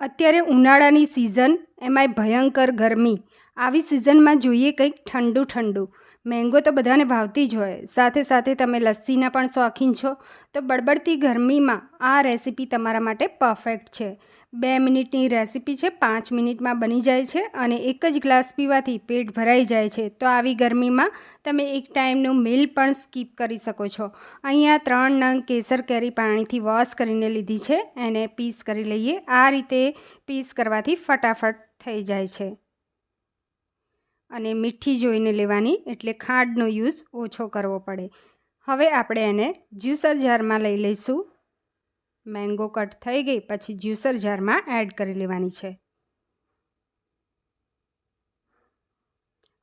અત્યારે ઉનાળાની સિઝન એમાંય ભયંકર ગરમી. આવી સિઝનમાં જોઈએ કંઈક ઠંડુ ઠંડુ. મેંગો તો બધાને ભાવતી જ હોય. સાથે સાથે તમે લસ્સીના પણ શોખીન છો. તો બળબડતી ગરમીમાં આ રેસીપી તમારા માટે પરફેક્ટ છે. બે મિનિટની રેસીપી છે, પાંચ મિનિટમાં બની જાય છે અને એક જ ગ્લાસ પીવાથી પેટ ભરાઈ જાય છે. તો આવી ગરમીમાં તમે એક ટાઈમનું મીલ પણ સ્કીપ કરી શકો છો. અહીંયા ત્રણ નંગ કેસર કેરી પાણીથી વોશ કરીને લીધી છે. એને પીસ કરી લઈએ. આ રીતે પીસ કરવાથી ફટાફટ થઈ જાય છે. અને મીઠી જોઈને લેવાની, એટલે ખાંડનો યુઝ ઓછો કરવો પડે. હવે આપણે એને જ્યુસર જારમાં લઈ લઈશું. મેંગો કટ થઈ ગઈ, પછી જ્યુસર જારમાં એડ કરી લેવાની છે.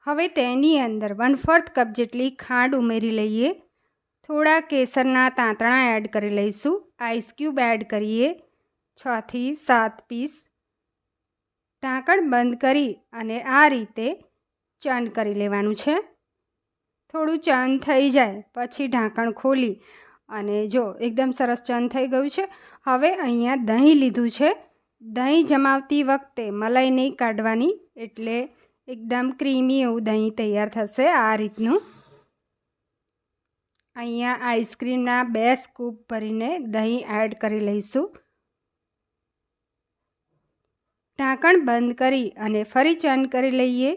હવે તેની અંદર વન ફોર્થ કપ જેટલી ખાંડ ઉમેરી લઈએ. થોડા કેસરના તાંતણા એડ કરી લઈશું. આઈસ ક્યુબ એડ કરીએ. છથી સાત પીસ. ઢાંકણ બંધ કરી અને આ રીતે ચન કરી લેવાનું છે. થોડું ચંદ થઈ જાય, પછી ઢાંકણ ખોલી અને જો એકદમ સરસ ચંદ થઈ ગયું છે, હવે અહીંયા દહીં લીધું છે. દહીં જમાવતી વખતે મલાઈ નહીં કાઢવાની, એટલે એકદમ ક્રીમી એવું દહીં તૈયાર થશે આ રીતનું. અહીંયા આઈસ્ક્રીમના બે સ્કૂપ ભરીને દહીં એડ કરી લઈશું. ઢાંકણ બંધ કરી અને ફરી ચન કરી લઈએ.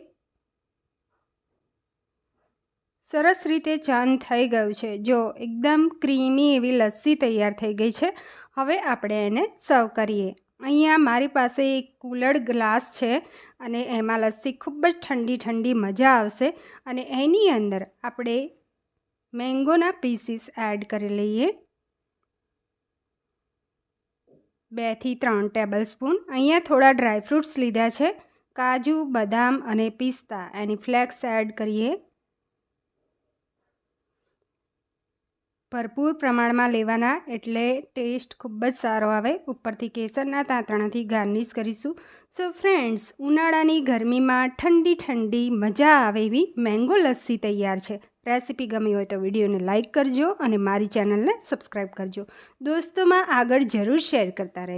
સરસ રીતે ચાંદ થઈ ગયું છે. જો એકદમ ક્રીમી એવી લસ્સી તૈયાર થઈ ગઈ છે, હવે આપણે એને સર્વ કરીએ. અહીંયા મારી પાસે એક કુલર ગ્લાસ છે અને એમાં લસ્સી ખૂબ જ ઠંડી ઠંડી મજા આવશે અને એની અંદર આપણે મેંગોના પીસીસ એડ કરી લઈએ. બેથી ત્રણ ટેબલ સ્પૂન અહીંયા થોડા ડ્રાયફ્રૂટ્સ લીધા છે. કાજુ, બદામ અને પિસ્તા એની ફ્લેક્સ એડ કરીએ. ભરપૂર પ્રમાણમાં લેવાના એટલે ટેસ્ટ ખૂબ જ સારો આવે. ઉપરથી કેસરના તાંતણાથી ગાર્નિશ કરીશું. સો ફ્રેન્ડ્સ ઉનાળાની ગરમીમાં ઠંડી ઠંડી મજા આવે એવી મેંગો લસ્સી તૈયાર છે. રેસીપી ગમી હોય તો વિડીયોને લાઇક કરજો અને મારી ચેનલને સબસ્ક્રાઈબ કરજો. દોસ્તોમાં આગળ જરૂર શેર કરતા રહેજો.